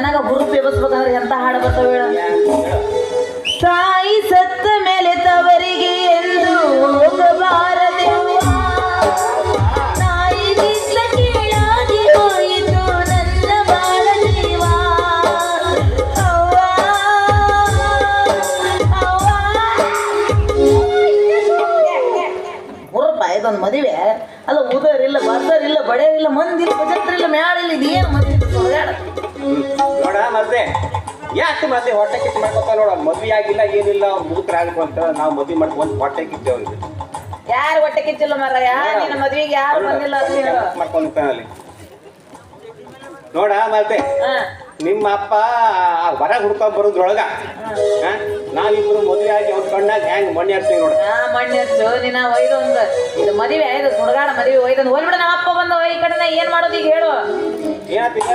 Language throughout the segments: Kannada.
ನನಗ ಗುರು ಎಬಸ್ಬೇಕಂದ್ರೆ ಎಂತ ಹಾಡು ಬರ್ತಾವ. ತಾಯಿ ಸತ್ತ ಮೇಲೆ ತವರಿಗೆ ಎಂದು ಹೋಗಬಾರದೆ. ಇಲ್ಲ ಇಲ್ಲ ಮದುವೆ. ಅಲ್ಲ ಉದರಿಲ್ಲ ಬರ್ದರಿಲ್ಲ ಬಡಿಯರಿಲ್ಲ ಮಂದಿಲ್ಲ ಬಜತ್ರಿಲ್ಲ ಮ್ಯಾಳಿಲ್ಲ, ಇದೇನು ಮದುವೆ? ನೋಡ ಮತ್ತೆ ಯಾಕೆ ಮತ್ತೆ ಹೊಟ್ಟೆ ಕಿತ್ತು ಮಾಡ್ಕೊತ ನೋಡ ಮದ್ವೆ ಆಗಿಲ್ಲ ಏನಿಲ್ಲ ಮೂತ್ರ ಮುದುಕರಾಗಬೇಕು ಅಂತ ನಾವು ಮದ್ವೆ ಮಾಡ್ಕೊಂಡು ಹೊಟ್ಟೆ ಕಿತ್ತೇವ್ ಅವ್ರಿಗೆ. ಯಾರು ಹೊಟ್ಟೆ ಕಿಚ್ಚಿಲ್ಲ ಮಾರಾಯ ನಿನ್ನ ಮದ್ವಿಗೆ ಯಾರು ಬಂದಿಲ್ಲ ಅಂತ ಹೇಳು. ಮಾಡ್ಕೊಂಡಿರ್ತಾನಲ್ಲಿ ನೋಡ ಮತ್ತೆ ಹಾ. ನಿಮ್ಮ ಅಪ್ಪ ಹೊರಗೆ ಹೊರ ಹುಡ್ಕೊಂಡ್ ಬರೋದ್ರೊಳಗ ಹಾ? ನಾವಿಬ್ರು ಮದ್ವೆ ಆಗಿ ಅವ್ರ ಕಣ್ಣಾಗ ಹೆಂಗ್ ಮಣ್ಣೆ ಹರ್ಸ್ತೀವಿ ನೋಡ. ಆ ಮಣ್ಣೆಚ್ಚು ನಿನ್ನ ಒಯ್ದೊಂದು ಇದು ಮದುವೆ ಇದು ಸುಡಗಾಡ ಮದುವೆ ಒಯ್ದೊಂದು ಹೋಲ್ಬಿಡ ನಮ್ಮ ಅಪ್ಪ ಬಂದ ಈ ಕಡೆ ನಾ ಏನ್ ಮಾಡೋದು ಈಗ ಹೇಳು. ಏನಾಗ್ತಿಲ್ಲ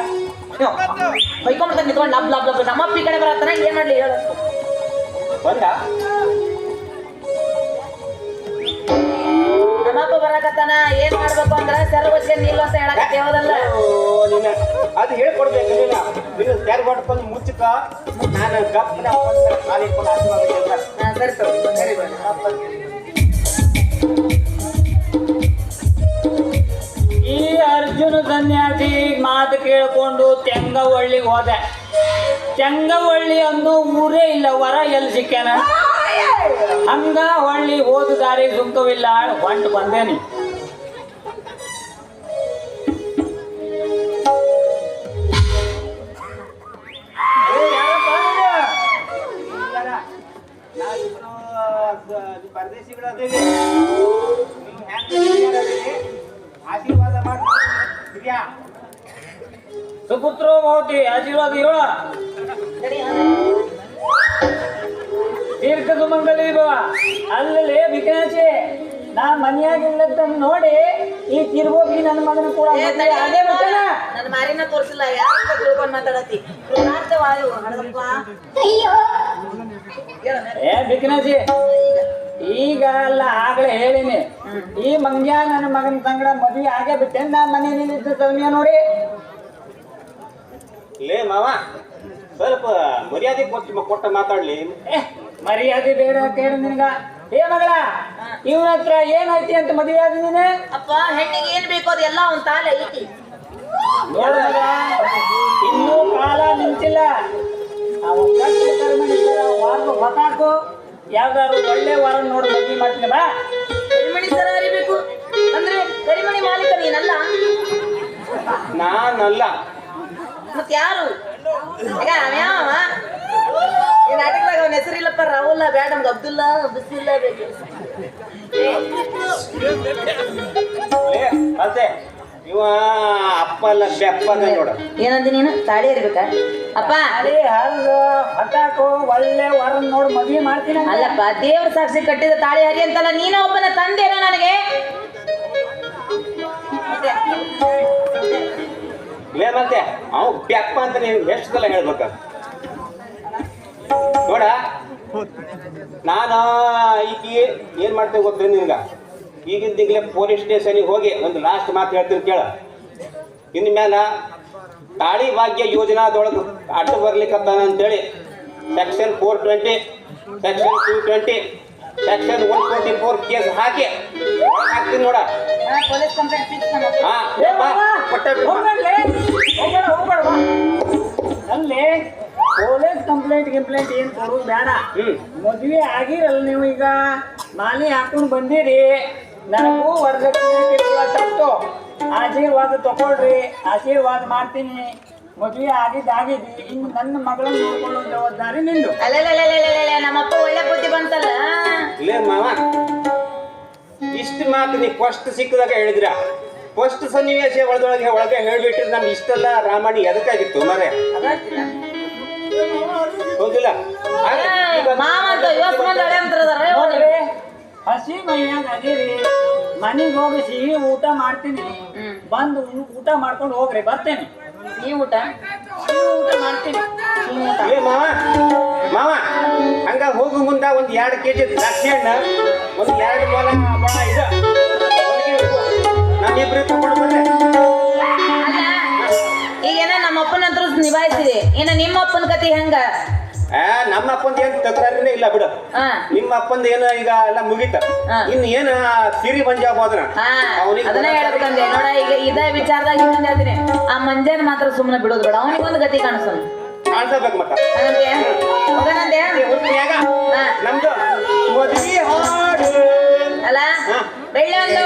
ಹೊಯ್ಕೊಂಡ್ಬಿಡ್ತಾನೆ ನಿಂತ್ಕೊಂಡು ಲಬ್ ಲಬ್ ಲಬ್. ನಮ್ಮ ಅಪ್ಪ ಈ ಕಡೆ ಬರತ್ತಾನ ಏನ್ ಮಾಡ್ಲಿ ಹೇಳು. ಬಂದ? ನಮ್ಮ ಅಪ್ಪ ಬರಕತ್ತಾನ ಏನ್ ಮಾಡ್ಬೇಕು ಅಂದ್ರ ಸರ್ವಸ್ಯ ನಿಲ್ಲು ಅಂತ ಹೇಳಕ್ ದೇವದಲ್ಲ ಅದು ಹೇಳ್ಕೊಡ್ಬೇಕು ನೀನ. ನೀನು ತೆರ್ ಹೊಡ್ಕೊಂಡು ಮುಚ್ಚಕ ನಾನು ಗಪ್ಪನ ಸರ್ ಇಟ್ಕೊಂಡು ಆಶೀರ್ವಾದ ಸರಿ ತಗೋ, ಸರಿ ಅರ್ಜುನ ಸನ್ಯಾಸಿ ಮಾತು ಕೇಳಿಕೊಂಡು ತೆಂಗವಳ್ಳಿಗೆ ಹೋದೆ. ತೆಂಗವಳ್ಳಿ ಅನ್ನೋ ಊರೇ ಇಲ್ಲ, ವರ ಎಲ್ಲಿ ಸಿಕ್ಕ್ಯಾನ? ಹಂಗ ಹೊಳ್ಳಿ ಹೋದ ದಾರಿ ಸುಂಕವಿಲ್ಲ ಹೊಂಟು ಬಂದೇನಿ. ಸುಪುತ್ರೋ ಭವತಿ ಆಶೀರ್ವಾದ ಹೇಳ ತೀರ್ಥ. ದೀರ್ಘ ಸುಮಂಗಲಿ ಭವ ಅಲ್ಲಲ್ಲಿ ವಿಕಾಸಿ ನಾ ಮನ್ಯಾಗ ಇಲ್ಲದನ್ನ ನೋಡಿ ಈ ತಿರುಗೋಗಿ ನನ್ನ ಮಗನ ಕೂಡ ಅದೇ ನನ್ನ ಮಾರಿನ ತೋರಿಸಿಲ್ಲ ಯಾಕೆ ತಿಳ್ಕೊಂಡ್ ಮಾತಾಡತಿ ಹಣದಪ್ಪ. ಏ ಬಿಕನಾಜಿ ಈಗ ಅಲ್ಲ ಆಗಲೇ ಹೇಳಿನಿ. ಈ ಮಂಗ್ಯ ನನ್ನ ಮಗನ ಸಂಗಡ ಮದುವೆ ಆಗೇ ಬಿಟ್ಟೆ ನಾ ಮನೆಯಲ್ಲಿ ಸೌಮ್ಯ ನೋಡಿ. ಲೇ ಮಾವ ಸ್ವಲ್ಪ ಮರ್ಯಾದೆ ಕೊಟ್ಟು ಕೊಟ್ಟ ಮಾತಾಡ್ಲಿ. ಏ ಮರ್ಯಾದೆ ಬೇಡ ಕೇಳು ನಿನಗ. ಏ ಮಗಳ ಇವನ ಹತ್ರ ಏನೈತಿ ಅಂತ ಮದುವೆ ಆದ ನೀನೆ? ಅಪ್ಪ ಹೆಣ್ಣಿಗೆ ಏನ್ ಬೇಕೋ ಅದೆಲ್ಲ ಅವ್ನ ತಾಲೆ ಐತಿ. ನೋಡು ಇನ್ನೂ ಕಾಲ ನಿಂತಿಲ್ಲ ಅವ ವಾರ ಹೊತ್ತಾಕು. ಯಾವ್ದಾದ್ರು ಒಳ್ಳೆ ವಾರ ನೋಡಿ ಮದುವೆ ಮಾಡ್ತೀನಿ ಬಾ. ಕರಿಮಣಿ ಸರ ಅರಿಬೇಕು. ಅಂದ್ರೆ ಕರಿಮಣಿ ಮಾಲೀಕ ನೀನಲ್ಲ? ನಾನಲ್ಲ. ಮತ್ ಯಾರು ಈಗ ಅವ್ಯಾವ ಈ ನಾಟಕದಾಗ ಅವನ ಹೆಸರಿಲ್ಲಪ್ಪ ರಾಹುಲ್ಲ ಬೇಡ ನಮ್ಗೆ ಅಬ್ದುಲ್ಲಾ ಬಿಸಿಲ್ಲ ಬೇಕು ಅದೇ ಇವ ಅಪ್ಪ ಅಲ್ಲ ಬೆಪ್ಪ ನೋಡ. ಏನಂದಿ ನೀನು? ತಾಳಿ ಅರಿಬೇಕಾ ಅಪ್ಪ. ತಾಳಿ ಹಲ್ಲು ಹೊತ್ತಾಕು ಒಳ್ಳೆ ವರ ನೋಡಿ ಮದುವೆ ಮಾಡ್ತೀನಿ ಅಲ್ಲಪ್ಪ ದೇವ್ರ ಸಾಕ್ಷಿ ಕಟ್ಟಿದ ತಾಳಿ ಹರಿ ಅಂತಲ್ಲ ನೀನ ಒಬ್ಬನ ತಂದೆನ ನನಗೆ? ಮತ್ತೆ ಅವ್ ಬೆಪ್ಪ ಅಂತ ನೀವು ಎಷ್ಟು ಸಲ ಹೇಳ್ಬೇಕ? ನೋಡ, ನಾನು ಈಗ ಏನ್ ಮಾಡ್ತೇವೆ ಗೊತ್ತಿರ ನಿನ್ಗ? ಈಗಿನ ಈಗಲೇ ಪೊಲೀಸ್ ಸ್ಟೇಷನಿಗೆ ಹೋಗಿ ಒಂದು ಲಾಸ್ಟ್ ಮಾತು ಹೇಳ್ತೀನಿ ಕೇಳ. ಇನ್ನು ಮ್ಯಾಲ ತಾಳಿ ಭಾಗ್ಯ ಯೋಜನಾದೊಳಗೆ ಅಡ್ಡ ಬರ್ಲಿಕ್ಕೆ ಅಂತೇಳಿ section four twenty section two twenty section one twenty four case ಹಾಕಿ. ಹಾಕ್ತೀನಿ ನೋಡ. ಪೊಲೀಸ್ ಕಂಪ್ಲೇಂಟ್ ಫಿಕ್ಸ್ ಹಾ ಕೊಟ್ಟೆ ಅಲ್ಲಿ ಪೊಲೀಸ್ ಕಂಪ್ಲೇಂಟ್ ಗಿಂಪ್ಲೇಂಟ್ ಏನು ಕೊಡೋದು ಬೇಡ. ಮದುವೆ ಆಗಿರಲ್ಲ ನೀವು ಈಗ. ಮಾಲಿ ಹಾಕೊಂಡು ಬಂದಿರಿ. ನನಗೂ ವರ್ಗ ಕಿರುಕುಳ ತಪ್ಪು ಆಶೀರ್ವಾದ ತಗೊಳ್ರಿ. ಆಶೀರ್ವಾದ ಮಾಡ್ತೀನಿ. ಮದ್ವೆ ಆಗಿದ್ದು ಆಗಿದ್ದಿ ಇನ್ನು ನನ್ನ ಮಗಳನ್ನ ನೋಡ್ಕೊಳ್ಳೋ ಜವಾಬ್ದಾರಿ ನಿಂದು. ನಮ್ಮಪ್ಪ ಒಳ್ಳೆ ಬುದ್ಧಿ ಬಂತಲ್ಲ? ಇಲ್ಲೇ ಮಾವ ಇಷ್ಟು ಮಾತು ನೀ ಫಸ್ಟ್ ಸಿಕ್ಕಿದಾಗ ಹೇಳಿದ್ರ? ಫಸ್ಟ್ ಸನ್ನಿವೇಶ ಒಳದೊಳಗೆ ಒಳಗೆ ಹೇಳ್ಬಿಟ್ರೆ ನಮ್ಗೆ ಇಷ್ಟೆಲ್ಲ ರಾಮಾಯಣ ಎದಕ್ಕಾಗಿತ್ತು ಮರೆ ಹೌದಿಲ್ಲ? ಹಸಿ ಮೈಯಾಗ ಅದೀರಿ. ಮನೆಗೆ ಹೋಗಿ ಸಿಹಿ ಊಟ ಮಾಡ್ತೀನಿ. ಬಂದು ಊಟ ಮಾಡ್ಕೊಂಡು ಹೋಗ್ರಿ ಬರ್ತೇನೆ. ಈ ಊಟ? ಊಟ ಮಾಡ್ತೀನಿ. ಊಟ. ಏ ಮಾವ. ಮಾವ ಹಂಗ ಹೋಗು ಮುಂದ ಒಂದ್ ಎರಡು ಕೆಜಿ ದ್ರಾಕ್ಷಿ ಹಣ್ಣ ಒಂದ್ ಎರಡು ಮೊಲ ಮೊಳ ಇದ. ನಮ್ಮಿಬ್ರು ತಗೊಂಡು ಬಂದೆ ಅಲ್ಲ ಈಗೇನ ಮನಸ್ಸು ನಿಭಾಯಿಸಿದೆ. ಇನ್ನು ನಿಮ್ಮ ಅಪ್ಪನ ಕತೆ ಹೆಂಗ? ಆ ನಮ್ಮ ಅಪ್ಪಂದ ಏನ್ ತಕರಾರಿನೇ ಇಲ್ಲ ಬಿಡು. ನಿಮ್ಮ ಅಪ್ಪಂದ ಏನು ಈಗ ಎಲ್ಲ ಮುಗಿತ. ಇನ್ ಏನ ಸಿರಿ ಮಂಜಾಬ್ ಹೋದ್ರ ಅದನ್ನ ಹೇಳ್ಬೇಕಂದೆ ನೋಡ ಈಗ ಇದೇ ವಿಚಾರದಾಗ ಇನ್ನೊಂದ್ ಹೇಳ್ತೀನಿ. ಆ ಮಂಜಾನ ಮಾತ್ರ ಸುಮ್ಮನೆ ಬಿಡೋದು ಬೇಡ. ಅವನಿಗೆ ಒಂದು ಗತಿ ಕಾಣಿಸ್ ಕಾಣಿಸ್ಬೇಕು ಮತ್ತ. ನಮ್ದು ಮದ್ವಿ ಹಾಡು. ಅಲ್ಲ. ಬೆಳ್ಳಿ ಒಂದು.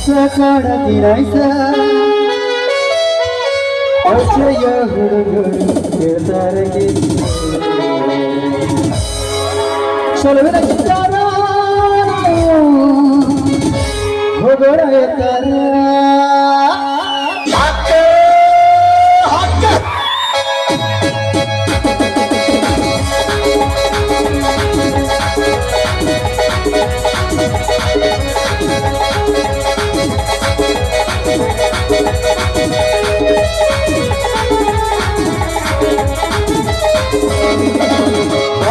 রাইসা কাড়াতি রাইসা। অচয় হুড়গুড় কেতার কে চলবে না তারা ভোগড়ায় তারা।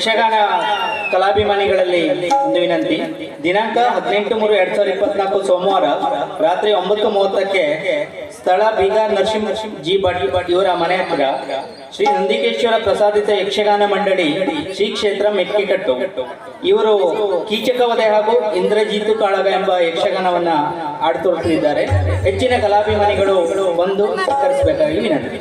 ಯಕ್ಷಗಾನ ಕಲಾಭಿಮಾನಿಗಳಲ್ಲಿ ಒಂದು ವಿನಂತಿ. ದಿನಾಂಕ ಹದಿನೆಂಟು ಮೂರು ಎರಡ್ ಸಾವಿರದ ಇಪ್ಪತ್ನಾಲ್ಕು ಸೋಮವಾರ ರಾತ್ರಿ ಒಂಬತ್ತು ಮೂವತ್ತಕ್ಕೆ ಸ್ಥಳ ಬೀಗ ನರಸಿಂಹ ಜಿ ಭಟ್ ಇವರ ಮನೆ ಹತ್ತಿರ ಶ್ರೀ ನಂದಿಕೇಶ್ವರ ಪ್ರಸಾದಿತ ಯಕ್ಷಗಾನ ಮಂಡಳಿ ಶ್ರೀ ಕ್ಷೇತ್ರ ಮೆಟ್ಟಿಕಟ್ಟು ಇವರು ಕೀಚಕವದೆ ಹಾಗೂ ಇಂದ್ರಜೀತು ಕಾಳಗ ಎಂಬ ಯಕ್ಷಗಾನವನ್ನ ಆಡ್ತೋರ್ತಿದ್ದಾರೆ ಹೆಚ್ಚಿನ ಕಲಾಭಿಮಾನಿಗಳು ಬಂದು ಸಹಕರಿಸಬೇಕಾಗಿ ವಿನಂತಿ.